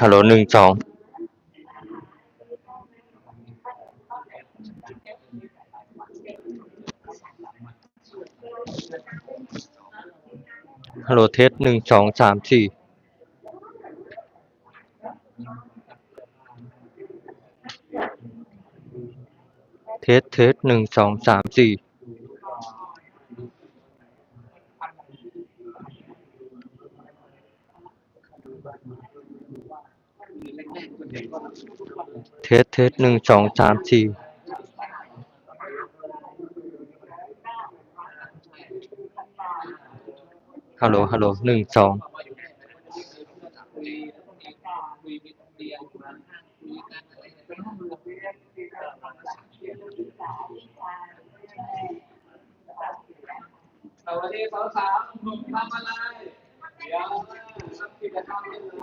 ฮัลโหลหนึ่งสองฮัลโหล เทสหนึ่งสองสามสี่เทสเทสหนึ่งสองสามสี่เทสเทสหนึ่งสองสามสี่ ฮัลโหล ฮัลโหลหนึ่งสองสวัสดีสาวสาวหนุ่มทำอะไรเดี๋ยวทำกิจกรรมกันเหร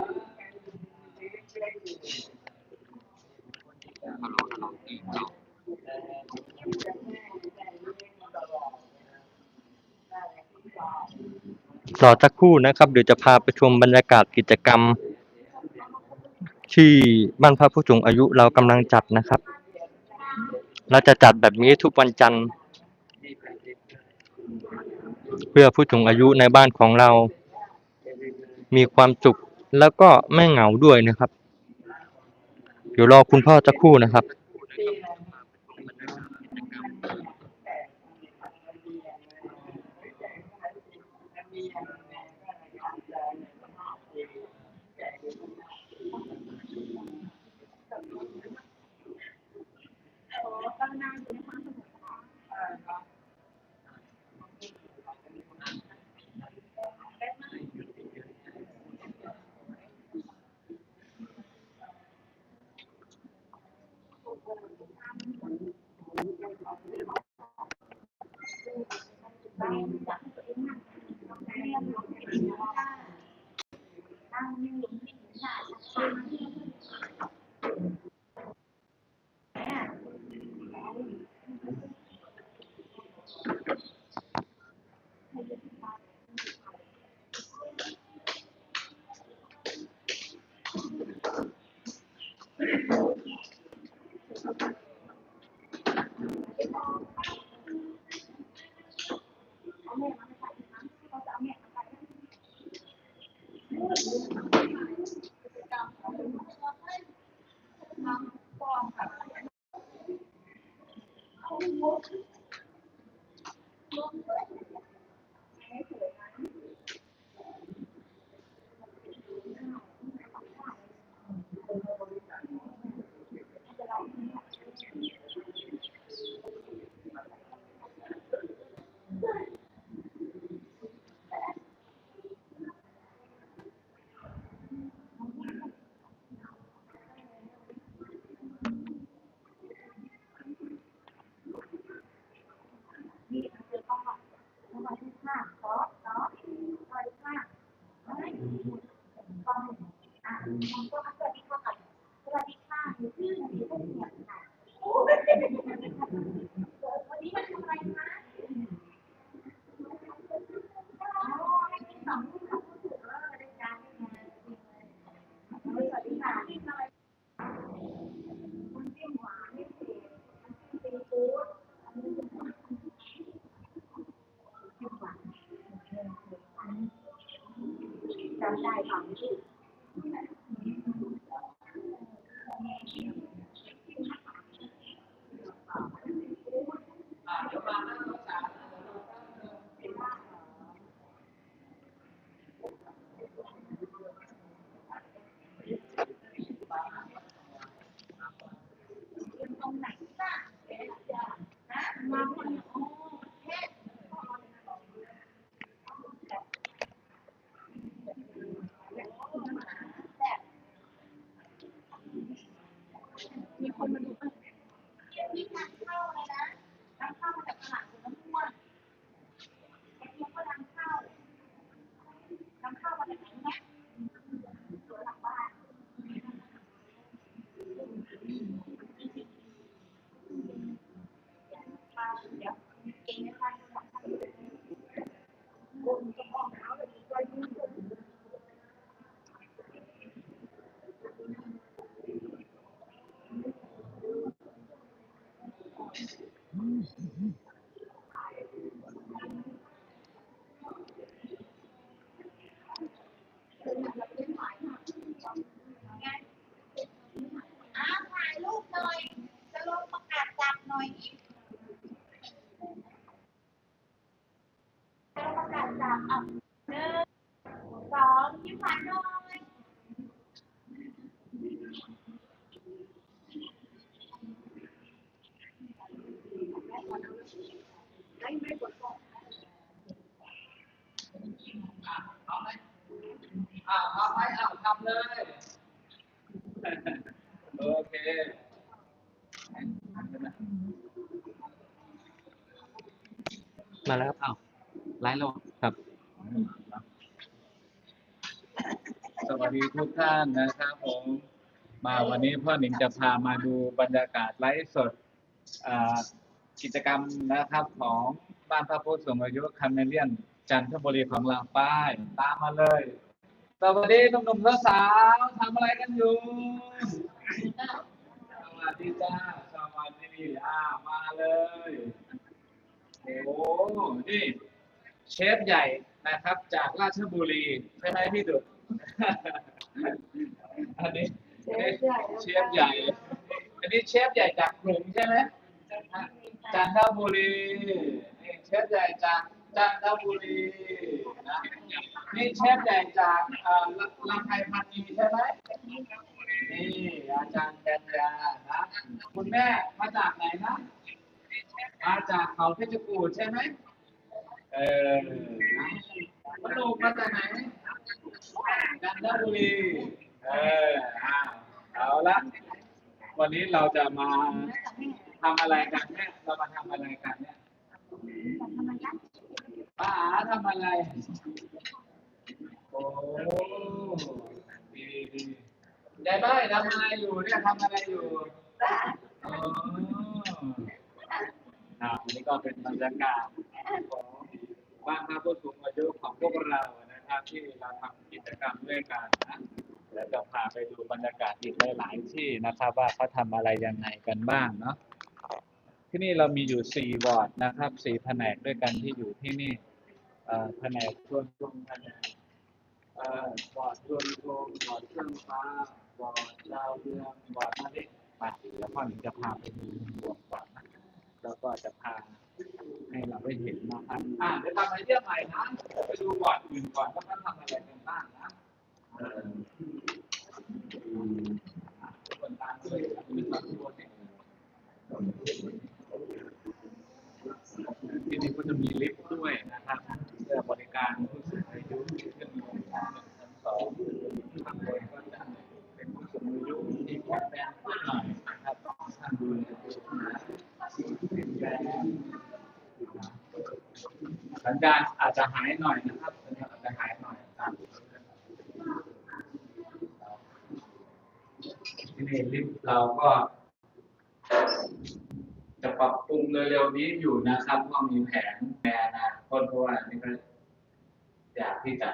อ รอสักครู่นะครับ เดี๋ยวจะพาไปชมบรรยากาศกิจกรรม ที่บ้านพระผู้สูงอายุเรากำลังจัดนะครับ เราจะจัดแบบนี้ทุกวันจันทร์ เพื่อผู้สูงอายุในบ้านของเรา มีความสุขแล้วก็ไม่เหงาด้วยนะครับ เดี๋ยวรอคุณพ่อสักครู่นะครับ วันนี้ม 在ด้าศจับอะหนึ่งสองยิ้มหวานหน่อยไม่ไม่กดก่อนเอาไหมอ่าเอาไหมเอาทำเลย โอเคมาแล้วครับอ้าวไลฟ์ลง ครับ สวัส ดีทุกท่านนะครับผม มาวันนี้พ่อหนิงจะพามาดูบรรยากาศไลฟ์สดกิจกรรมนะครับของบ้านพระพุทธสูงอายุคันเมเลียน จันทบุรีของเราป้ายตามมาเลย สวัสดีหนุ่มๆสาวๆทำอะไรกันอยู่ สวัสดีจ้าสวัสดีอ่ามาเลยโอ้นี่เชฟใหญ่นะครับจากราชบุรีใช่ไหมพี่ดุ อันนี้เชฟใหญ่ อันนี้เชฟใหญ่จากกรุงใช่ไหมจันทบุรีนี่เชฟใหญ่จากจันทบุรีนะนี่เชฟใหญ่จากเอ่อลลำไพพันนีใช่ไหมนี่อาจารย์กัญญานะคุณแม่มาจากไหนนะมาจากเขาเพชรกูฏใช่ไหมเออนะมโนมาจากไหน จันทบุรีเอออ้าวเอาละวันนี้เราจะมาทำอะไรกันเนี่ยเรามาทำอะไรกันเนี่ยป้าทำอะไรโอ้ดีดียายบ้ายทำอะไรอยู่เนี่ยทำอะไรอยู่อ๋อครับอันนี้ก็เป็นบรรยากาศของบ้านพระผู้สูงอายุของพวกเรา นะครับที่เราทำกิจกรรมด้วยกันนะแล้วจะพาไปดูบรรยากาศอีกหลายๆที่นะครับ ว่าเขาทำอะไรยังไงกันบ้างเนาะที่นี่เรามีอยู่สี่วอร์ดนะครับสี่แผนกด้วยกันที่อยู่ที่นี่แผนกชวนชมแผนกเอ่อบอร์ดชวนชมบอร์ดเครื่องฟ้าบอร์ดดาวเรืองบอร์ดนาฬิกาไปแล้วพ่อหนึ่งจะพาไปดูรวมก่อนนะแล้วก็จะพา ให้เราได้เห็นนะครับอ่าเดี๋ยวทำอะไรเยี่ยมใหม่นะไปดูบอร์ดอื่นก่อนว่าเขานทำอะไรกันบ้างนะเออคนตามด้วยมีสองคนเนี่ยที่นี่ก็จะมีลิฟต์ด้วยนะครับเพื่อบริการผู้สูงอายุขึ้นลงชั้นหนึ่งชั้นสองข้างบนก็จะเป็นผู้สูงอายุที่แข็งแรงขึ้นหน่อยนะครับท่านดูแลตัวเองเป็นแรง สัญญาณอาจจะหายหน่อยนะครับสัญญาณอาจจะหายหน่อยตามที่นี่ลิฟต์เราก็จะปรับปรุงเร็วๆนี้อยู่นะครับว่ามีแผนแนอนาคตเพราะว่านี่ก็อยากที่จะ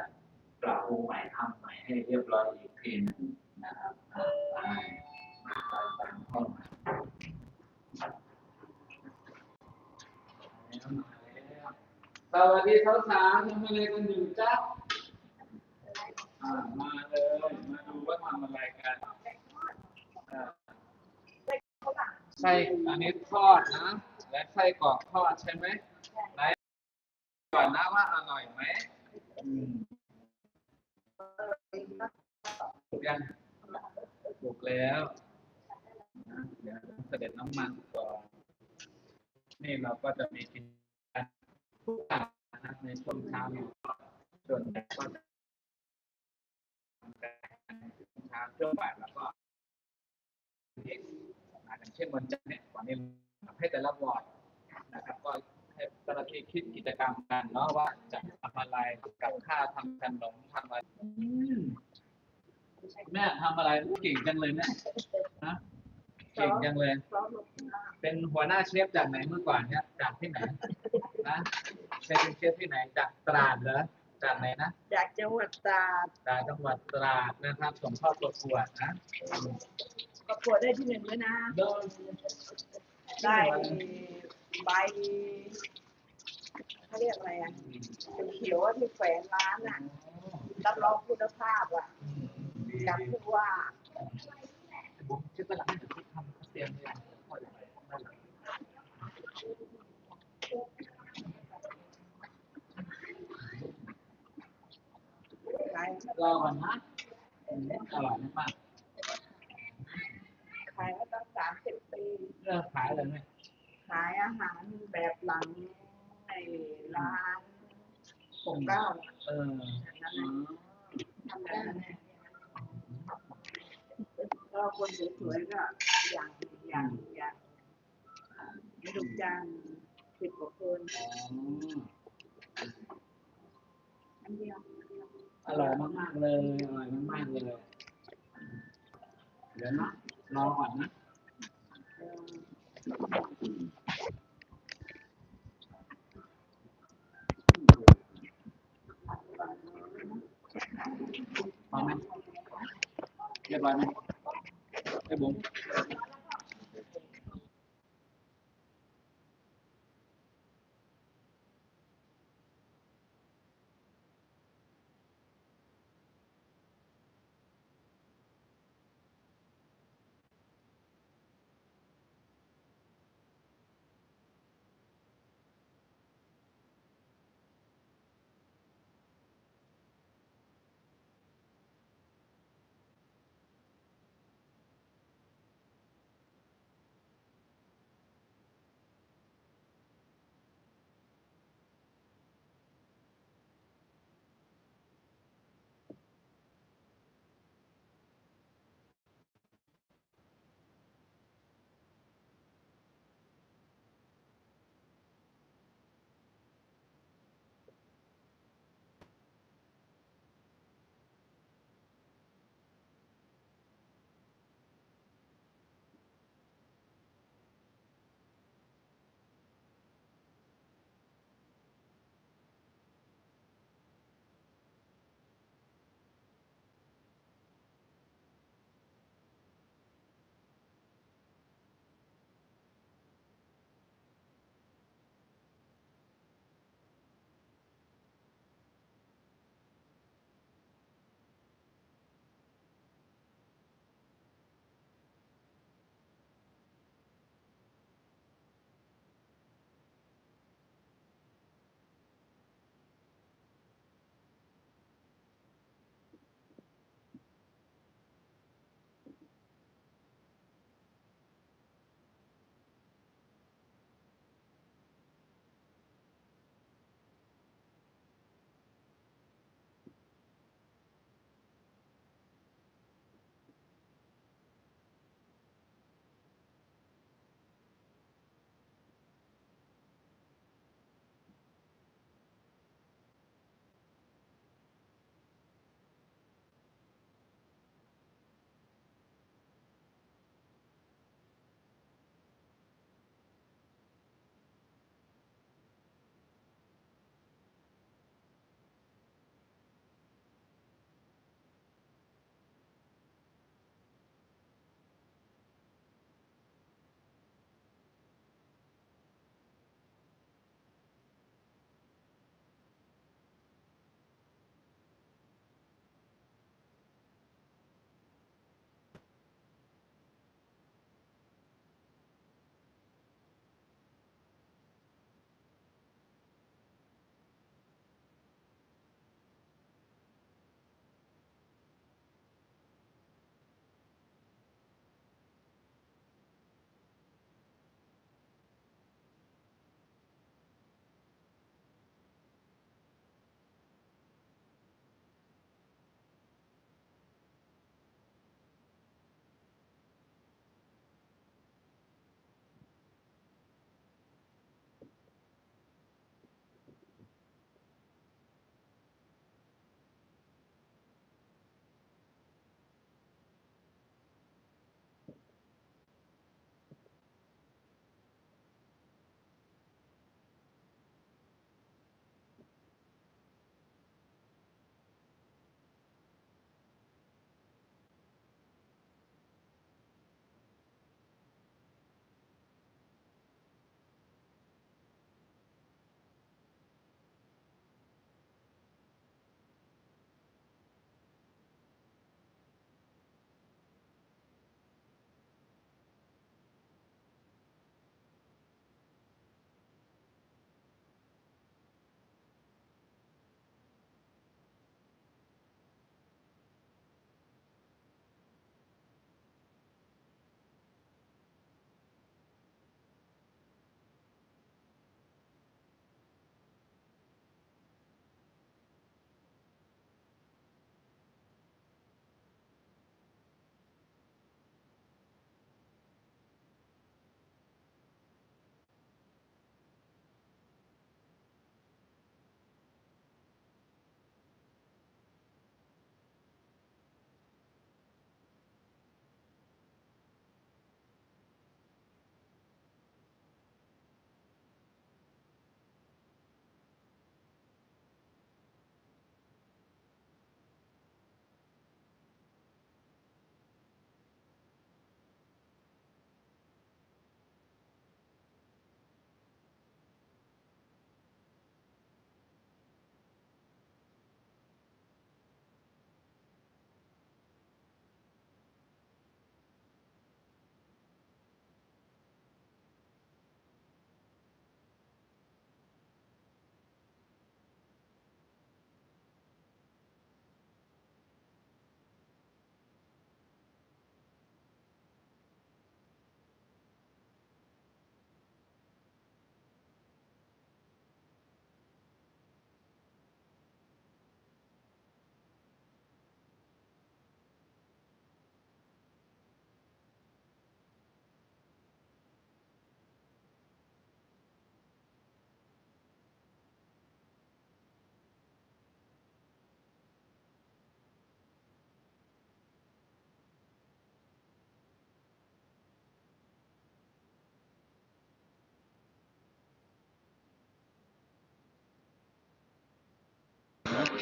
ปรับปรุงใหม่ทำใหม่ให้เรียบร้อยอีกทีหนึงนะครับไปมาไปตามข้อมา สวัสดีสาวสทำอะไรกันอยู่จ๊ะมาเลย มาดูว่าทำอะไรกันไส่อันนี้ทอดนะ และไส้กรอกทอดใช่ไหมไหนก่อนนะว่าอร่อยไหมถูกยังถูกแล้วเดี๋ยวเสด็จน้ำมันก่อน นี่เราก็จะมีกิน ทุกอย่างนะในช่วงเช้านี้ส่วนใหญ่ก็จะทำกันในช่วงเช้าช่วงบ่ายแล้วก็นี่อ่าอย่างเช่นวันจันทร์เนี่ยวันนี้ให้แต่ละวอร์ดนะครับ ก็ให้เจ้าหน้าที่คิดกิจกรรมกันเนาะว่าจะทำอะไรกับข้าวทำขนมทำอะไรแม่ทำอะไรเก่งจังเลยเนี่ยนะเก่งจังเลย เป็นหัวหน้าเชฟจากไหนเมื่อก่อนเนี่ยจากที่ไหน นะเป็นเชฟที่ไหนจากตราดเหรอจากไหนนะจากจังหวัดตราดจากจังหวัดตราดนะครับส่งเข้าประกวดนะประกวดได้ที่หนึ่งด้วยนะเดินได้ใบเขาเรียกอะไรอะเป็นเขียวอะที่แขวนร้านอะรับรองคุณภาพอะกับผู้ว่าบุ้มชื่อตลาดที่ทำข้าวเตียงเนี่ยนั่นแหละ ขาย รอก่อนนะอร่อยมากขายมาตั้งสามสิบปีเลิกขายเลยไหมขายอาหารแบบหลังในร้านปกเกล้าเอออย่างนั้นน่ะทำได้นะก็คนสวยๆก็อย่างอย่างอย่างอ่าไม่ถูกจ้างสิบกว่าคนอ๋ออันเดียว อร่อยมากๆเลยอร่อยมากๆเลยเดี๋ยวนะรอก่อนนะพอไหมเรียบร้อยไหมไอ้บุ๋ม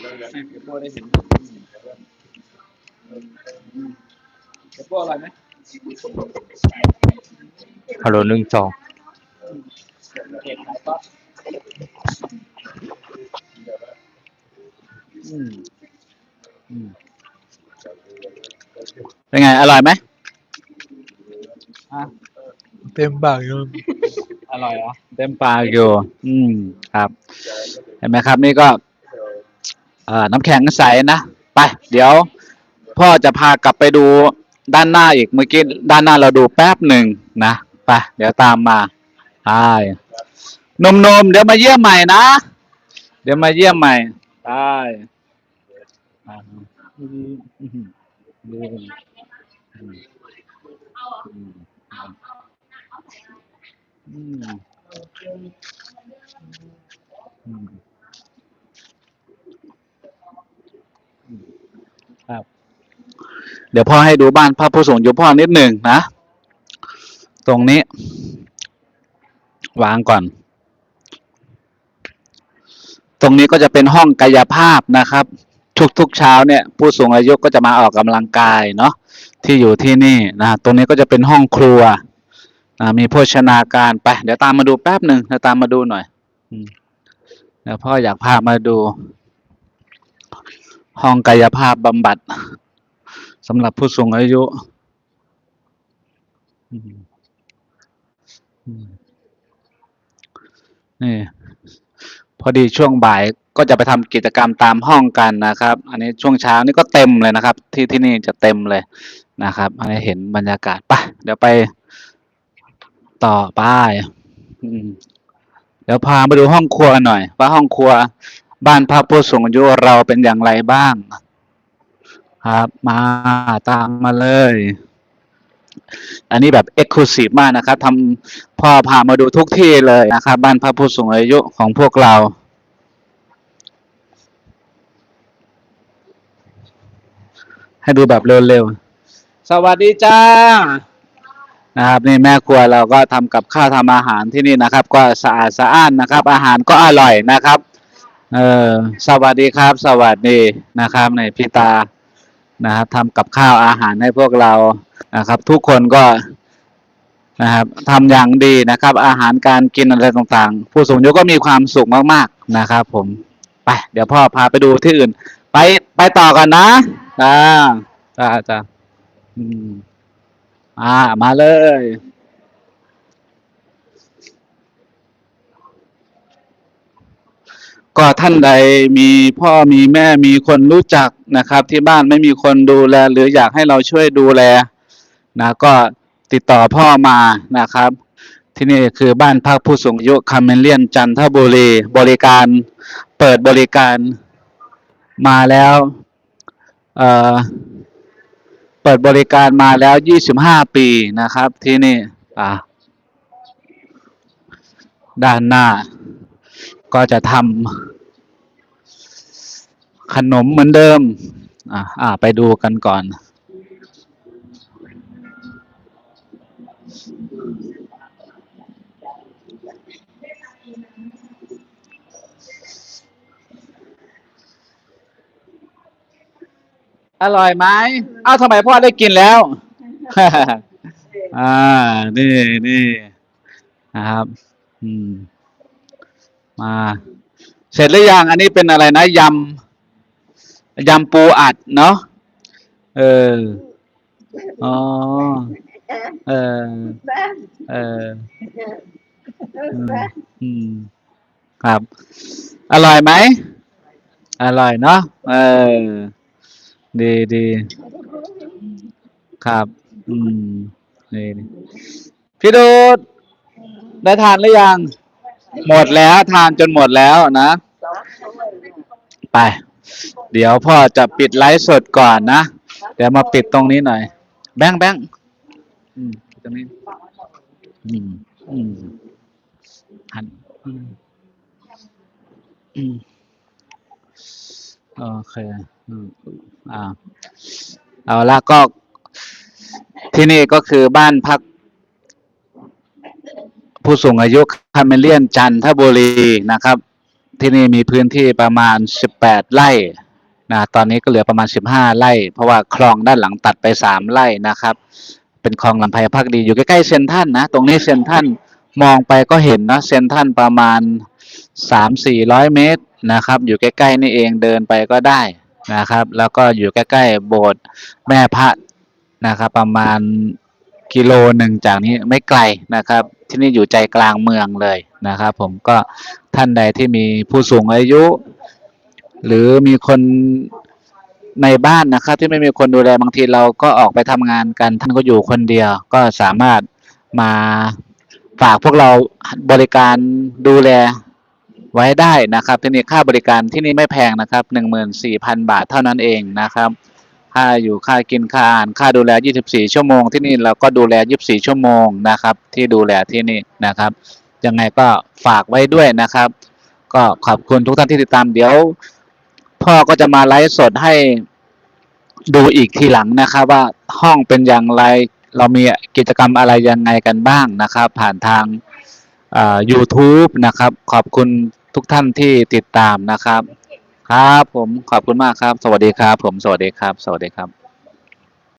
ให้เปียโป้ได้เห็นเดี๋ยโป้อร่อยไหมฮัลโหลหนึ่งสองเก็บขายปั๊บอืมอืมเป็นไง อร่อยไหมอะเต็มปากเลยอร่อยเหรอ เต็มปากอยู่ อืม ครับ เห็นไหมครับ นี่ก็ เอ่อน้ำแข็งใสนะไปเดี๋ยว พ่อจะพากลับไปดูด้านหน้าอีกเมื่อกี้ด้านหน้าเราดูแป๊บหนึ่งนะไปเดี๋ยวตามมาไปหนุ่มเดี๋ยวมาเยี่ยมใหม่นะ เดี๋ยวมาเยี่ยมใหม่ไปอ่อืมอืมอืมอืมอืมอืม ครับ เดี๋ยวพ่อให้ดูบ้านพระผู้สูงอยู่พ่อนิดหนึ่งนะ ตรงนี้ วางก่อน ตรงนี้ก็จะเป็นห้องกายภาพนะครับ ทุกๆเช้าเนี่ย ผู้สูงอายุก็จะมาออกกำลังกายเนาะที่อยู่ที่นี่นะตรงนี้ก็จะเป็นห้องครัวอ่ามีโภชนาการไป เดี๋ยวตามมาดูแป๊บหนึ่งเดี๋ยวตามมาดูหน่อยเดี๋ยวพ่ออยากพามาดู ห้องกายภาพบำบัดสำหรับผู้สูงอายุนี่พอดีช่วงบ่ายก็จะไปทำกิจกรรมตามห้องกันนะครับ อันนี้ช่วงเช้านี่ก็เต็มเลยนะครับ ที่ที่นี่จะเต็มเลยนะครับ อันนี้เห็นบรรยากาศไปเดี๋ยวไปต่อปอืมเดี๋ยวพามาดูห้องครัวหน่อย ว่าห้องครัว บ้านพักผู้สูงอายุเราเป็นอย่างไรบ้าง ครับมาตามมาเลย อันนี้แบบเอ็กซ์คลูซีฟมากนะครับทำพ่อพามาดูทุกที่เลยนะครับ บ้านพระผู้สูงอายุของพวกเราให้ดูแบบเร็วๆ สวัสดีจ้า นะครับนี่แม่ครัวเราก็ทำกับข้าวทำอาหารที่นี่นะครับ ก็สะอาดสะอ้านนะครับ อาหารก็อร่อยนะครับ เออสวัสดีครับ สวัสดีนะครับในพี่ตานะครับทำกับข้าวอาหารให้พวกเรานะครับ ทุกคนก็นะครับทำอย่างดีนะครับ อาหารการกินอะไรต่างๆ ผู้สูงอายุก็มีความสุขมากๆนะครับ ผมไปเดี๋ยวพ่อพาไปดูที่อื่น ไปไปต่อกันนะจ้าจ้าจ้าอืมอ่ามาเลย ก็ท่านใดมีพ่อมีแม่มีคนรู้จักนะครับ ที่บ้านไม่มีคนดูแล หรืออยากให้เราช่วยดูแลนะก็ติดต่อพ่อมานะครับ ที่นี่คือบ้านพักผู้สูงอายุคาเมเลียนจันทบุรีบริการเปิดบริการมาแล้วเอ่อเปิดบริการมาแล้ว 25 ปีนะครับที่นี่อ่าด้านหน้า ก็จะทำขนมเหมือนเดิม อ่าไปดูกันก่อนอร่อยไหมเอ้าทำไมพ่อได้กินแล้ว อ่า นี่นี่นะครับ อืม มา เสร็จหรือยังอันนี้เป็นอะไรนะยำยำปูอัดเนาะเอออ๋อเออเอออืมครับ อร่อยไหมอร่อยเนาะเออดีดีครับ อืมดีดีพี่ดูดได้ทานหรือยัง หมดแล้วทานจนหมดแล้วนะ ไป เดี๋ยวพ่อจะปิดไลฟ์สดก่อนนะ เดี๋ยวมาปิดตรงนี้หน่อย แบงแบงอืมตรงนี้อืมอืมหันอืมอืมโอเคอืมอ่าเอาละก็ที่นี่ก็คือบ้านพัก ผู้สูงอายุคาเมเลียนจันทบุรีนะครับ ที่นี่มีพื้นที่ประมาณ 18 ไร่นะตอนนี้ก็เหลือประมาณ 15 ไร่ เพราะว่าคลองด้านหลังตัดไป 3 ไร่นะครับ เป็นคลองลำไพพักดีอยู่ใกล้ๆเซนทรันนะ ตรงนี้เซนทรันมองไปก็เห็นนะเซนทรันประมาณ 3-400 เมตรนะครับ อยู่ใกล้ๆนี่เองเดินไปก็ได้นะครับ แล้วก็อยู่ใกล้ๆโบสถ์แม่พระนะครับ ประมาณกิโลหนึ่งจากนี้ไม่ไกลนะครับ ที่นี่อยู่ใจกลางเมืองเลยนะครับ ผมก็ท่านใดที่มีผู้สูงอายุ หรือมีคนในบ้านนะครับ ที่ไม่มีคนดูแลบางทีเราก็ออกไปทำงานกัน ท่านก็อยู่คนเดียว ก็สามารถมาฝากพวกเราบริการดูแลไว้ได้นะครับ ที่นี่ค่าบริการที่นี่ไม่แพงนะครับหนึ่งหมื่นสี่พันบาทเท่านั้นเองนะครับ ค่าอยู่ค่ากินค่าอาหารค่าดูแล 24 ชั่วโมงที่นี่เราก็ดูแล 24 ชั่วโมงนะครับ ที่ดูแลที่นี่นะครับยังไงก็ฝากไว้ด้วยนะครับ ก็ขอบคุณทุกท่านที่ติดตามเดี๋ยว พ่อก็จะมาไลฟ์สดให้ดูอีกทีหลังนะครับ ว่าห้องเป็นอย่างไรเรามีกิจกรรมอะไรยังไงกันบ้างนะครับ ผ่านทางอ่า YouTube นะครับ ขอบคุณทุกท่านที่ติดตามนะครับ ครับผมขอบคุณมากครับ สวัสดีครับ ผมสวัสดีครับ สวัสดีครับ